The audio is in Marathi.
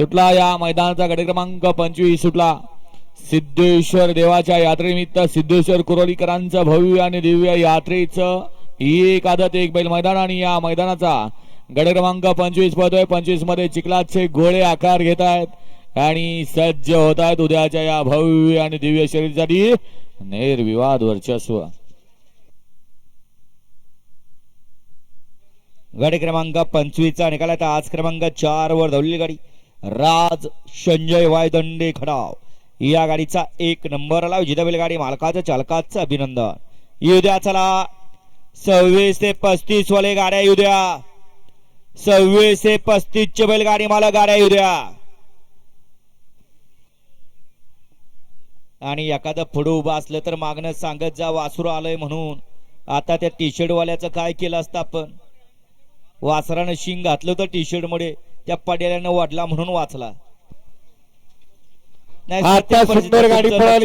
सुटला या मैदानाचा गट क्रमांक पंचवीस सुटला. सिद्धेश्वर देवाच्या यात्रेनिमित्त सिद्धेश्वर कुरोलीकरांचं भव्य आणि दिव्य यात्रेचं एक आदत एक बैल मैदान आणि या मैदानाचा गट क्रमांक पंचवीस पडतोय पंचवीसमध्ये चिखलाचे गोळे आकार घेत आहेत आणि सज्ज होत आहेत उद्याच्या या भव्य आणि दिव्य शरीरासाठी निर्विवाद वर्चस्व. गाडी क्रमांक पंचवीसचा निकाल आता आज क्रमांक चार वर धावलेली गाडी. राज संजय वायदंडे खडाव. या गाडीचा एक नंबर आला. विजेता गाडी मालकाचं चालकाचं अभिनंदन. येऊ द्या चला. सव्वीस ते पस्तीस वाले गाड्या येऊ द्या सव्वीस ते पस्तीस चे बैलगाडी मालक गाड्या येऊ द्या आणि एखादं पुढं उभं असलं तर मागणं सांगत जा. वासरू आलंय म्हणून. आता त्या टी शर्ट वाल्याचं काय केलं असतं आपण? वासरानं शिंग घातलं तर टी शर्टमध्ये. त्या पड्याल्यानं वाढला म्हणून वाचला. नाही, आता सुंदर गाडी पळाली.